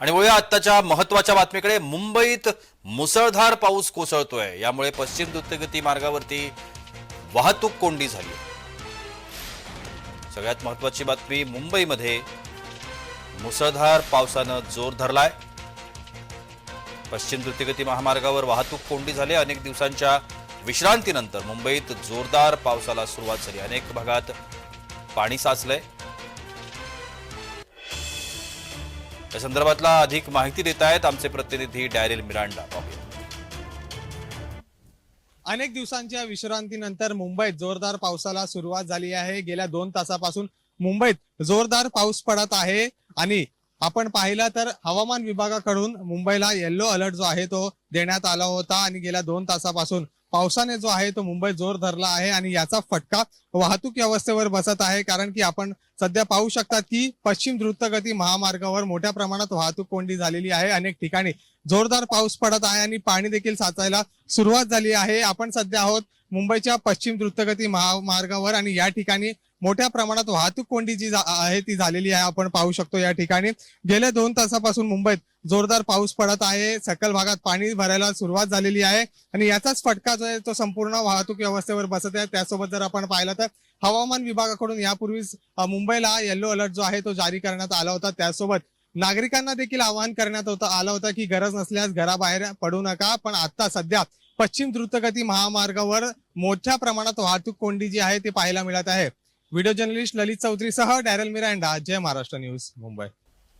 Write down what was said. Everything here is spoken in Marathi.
आणि वळूया आत्ताच्या महत्त्वाच्या बातमीकडे. मुंबईत मुसळधार पाऊस कोसळतोय. यामुळे पश्चिम द्रुतगती मार्गावरती वाहतूक कोंडी झाली. सगळ्यात महत्वाची बातमी मुंबईमध्ये मुसळधार पावसानं जोर धरलाय. पश्चिम द्रुतगती महामार्गावर वाहतूक कोंडी झाली. अनेक दिवसांच्या विश्रांतीनंतर मुंबईत जोरदार पावसाला सुरुवात झाली. अनेक भागात पाणी साचलंय. या संदर्भातला अधिक माहिती देत आहेत आमचे प्रतिनिधी डॅरिल मिरांडा. पाहूया. अनेक दिवसांच्या विश्रांतीनंतर मुंबईत जोरदार पावसाला सुरुवात झाली आहे. गेल्या दोन तासापासून मुंबईत जोरदार पाऊस पडत आहे आणि आपण पाहिलं तर हवामान विभागाकडून मुंबईला येल्लो अलर्ट जो आहे तो देण्यात आला होता आणि गेल्या दोन तासापासून पावसाने जो आहे तो मुंबईत जोर धरला आहे आणि याचा फटका वाहतूक व्यवस्थेवर बसत आहे. कारण की आपण सध्या पाहू शकता की पश्चिम द्रुतगती महामार्गावर मोठ्या प्रमाणात वाहतूक कोंडी झालेली आहे. अनेक ठिकाणी जोरदार पाऊस पडत आहे आणि पाणी देखील साचायला सुरुवात झाली आहे. आपण सध्या आहोत मुंबईच्या पश्चिम द्रुतगती महामार्गावर आणि या ठिकाणी मोठ्या प्रमाणात वाहतूक कोंडी जी आहे ती झालेली आहे आपण पाहू शकतो या ठिकाणी. गेल्या दोन तासापासून मुंबईत जोरदार पाऊस पडत आहे सकल भागात पाणी भरायला सुरुवात झालेली आहे आणि याचाच फटका जो आहे तो संपूर्ण वाहतूक व्यवस्थेवर बसत आहे. त्यासोबत जर आपण पाहिलं तर हवामान विभागाकडून यापूर्वीच मुंबईला येल्लो अलर्ट जो आहे तो जारी करण्यात आला होता. त्यासोबत नागरिकांना देखील आवाहन करण्यात होतं आलं होतं की गरज नसल्यास घराबाहेर पडू नका. पण आता सध्या पश्चिम द्रुतगती महामार्गावर मोठ्या प्रमाणात वाहतूक कोंडी जी आहे ती पाहायला मिळत आहे. व्हिडिओ जर्नलिस्ट ललित चौधरीसह डॅरल मिरांडा जय महाराष्ट्र न्यूज मुंबई.